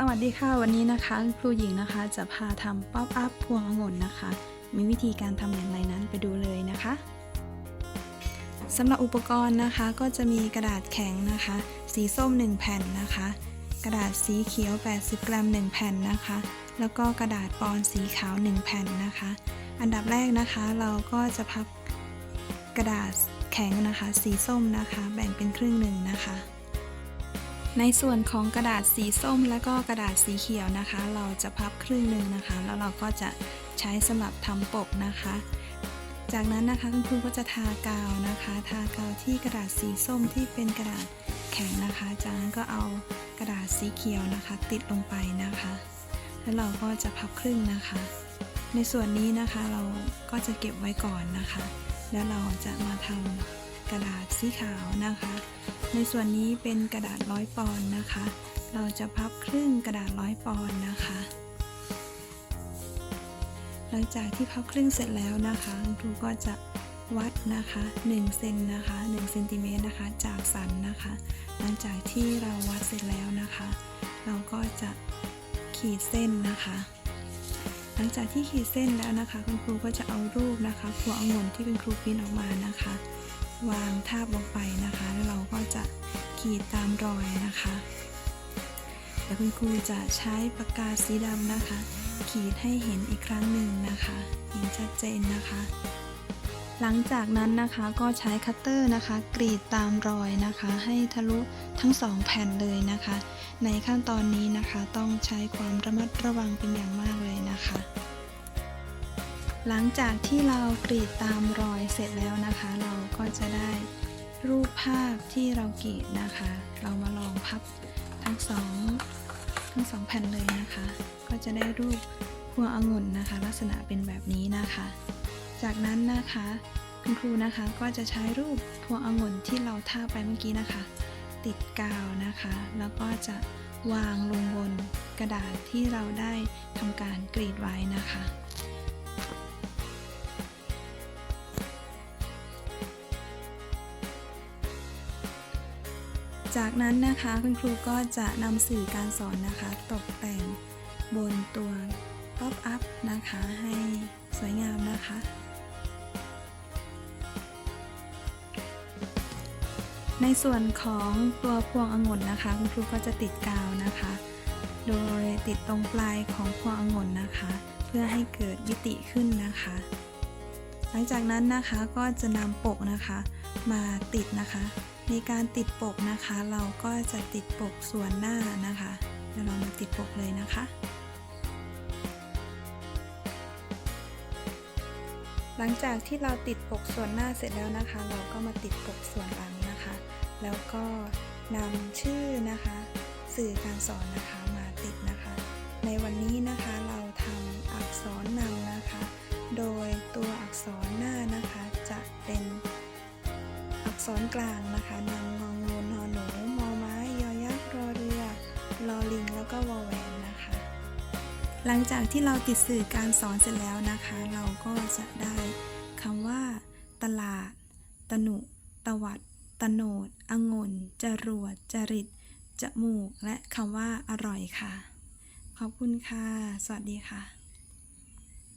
สวัสดีค่ะวันนี้นะคะครูหญิงนะคะจะพาทำป๊อปอัพพวงองุ่นนะคะ มีวิธีการทำอย่างไรนั้นไปดูเลยนะคะสำหรับอุปกรณ์นะคะก็จะมีกระดาษแข็งนะคะ สีส้ม 1 แผ่นนะคะ กระดาษสีเขียว 80 กรัม 1 แผ่นนะคะ แล้วก็กระดาษปอนสีขาว 1 แผ่นนะคะ อันดับแรกนะคะเราก็จะพับกระดาษแข็งนะคะ สีส้มนะคะ แบ่งเป็นครึ่งหนึ่งนะคะ ในส่วนของกระดาษสีส้มและก็กระดาษสีเขียวนะคะ เราจะพับครึ่งหนึ่งนะคะ แล้วเราก็จะใช้สำหรับทำปกนะคะ จากนั้นนะคะคุณครูก็จะทากาวนะคะ ทากาวที่กระดาษสีส้มที่เป็นกระดาษแข็งนะคะ จากนั้นก็เอากระดาษสีเขียวนะคะ ติดลงไปนะคะ แล้วเราก็จะพับครึ่งนะคะ ในส่วนนี้นะคะเราก็จะเก็บไว้ก่อนนะคะ แล้วเราจะมาทำ กระดาษสีขาวนะคะ ในส่วนนี้เป็นกระดาษร้อยปอนด์นะคะ เราจะพับครึ่งกระดาษร้อยปอนด์นะคะ หลังจากที่พับครึ่งเสร็จแล้วนะคะครูก็จะวัดนะคะ1เซนนะคะ1เซนติเมตรนะคะจากสันนะคะ หลังจากที่เราวัดเสร็จแล้วนะคะ เราก็จะขีดเส้นนะคะ หลังจากที่ขีดเส้นแล้วนะคะ คุณครูก็จะเอารูปนะคะพวงองุ่นที่เป็นครูพิมพ์ออกมานะคะ วางทาบลงไปนะคะ แล้วเราก็จะขีดตามรอยนะคะแล้วคุณครูจะใช้ปากกาสีดำนะคะ ขีดให้เห็นอีกครั้งหนึ่งนะคะเห็นชัดเจนนะคะ หลังจากนั้นนะคะก็ใช้คัตเตอร์นะคะ กรีดตามรอยนะคะ ให้ทะลุทั้งสองแผ่นเลยนะคะ ในขั้นตอนนี้นะคะต้องใช้ความระมัดระวังเป็นอย่างมากเลยนะคะ หลังจากที่เรากรีดตามรอยเสร็จแล้วนะคะ เราก็จะได้รูปภาพที่เรากรีดนะคะ เรามาลองพับทั้งสองทั้งสองแผ่นเลยนะคะ ก็จะได้รูปพวงองุ่นนะคะ ลักษณะเป็นแบบนี้นะคะ จากนั้นนะคะคุณครูนะคะก็จะใช้รูปพวงองุ่นที่เราทาไปเมื่อกี้นะคะ ติดกาวนะคะ แล้วก็จะวางลงบนกระดาษที่เราได้ทำการกรีดไว้นะคะ จากนั้นนะคะคุณครูก็จะนำสื่อการสอนนะคะ ตกแต่งบนตัวป๊อปอัพนะคะให้สวยงามนะคะ ในส่วนของตัวพวงองุ่นนะคะ คุณครูก็จะติดกาวนะคะ โดยติดตรงปลายของพวงองุ่นนะคะ เพื่อให้เกิดมิติขึ้นนะคะ หลังจากนั้นนะคะก็จะนำปกนะคะมาติดนะคะ ในการติดปกนะคะ เราก็จะติดปกส่วนหน้านะคะเดี๋ยวเรามาติดปกเลยนะคะ หลังจากที่เราติดปกส่วนหน้าเสร็จแล้วนะคะ เราก็มาติดปกส่วนหลังนะคะ แล้วก็นำชื่อนะคะ สื่อการสอนนะคะมาติดนะคะ ในวันนี้นะคะเราทำอักษรนำนะคะ โดยตัวอักษรหน้านะคะจะเป็น ษรกลางนะคะนำงองูนอนหนูมอไม้ยอยักษ์รอเรือลอลิงแล้วก็วอแหวนนะคะ หลังจากที่เราติดสื่อการสอนเสร็จแล้วนะคะ เราก็จะได้คำว่า ตลาด ตนุตวัดตโนดองนจรวด จริต จมูก และคำว่าอร่อยค่ะ ขอบคุณค่ะ สวัสดีค่ะ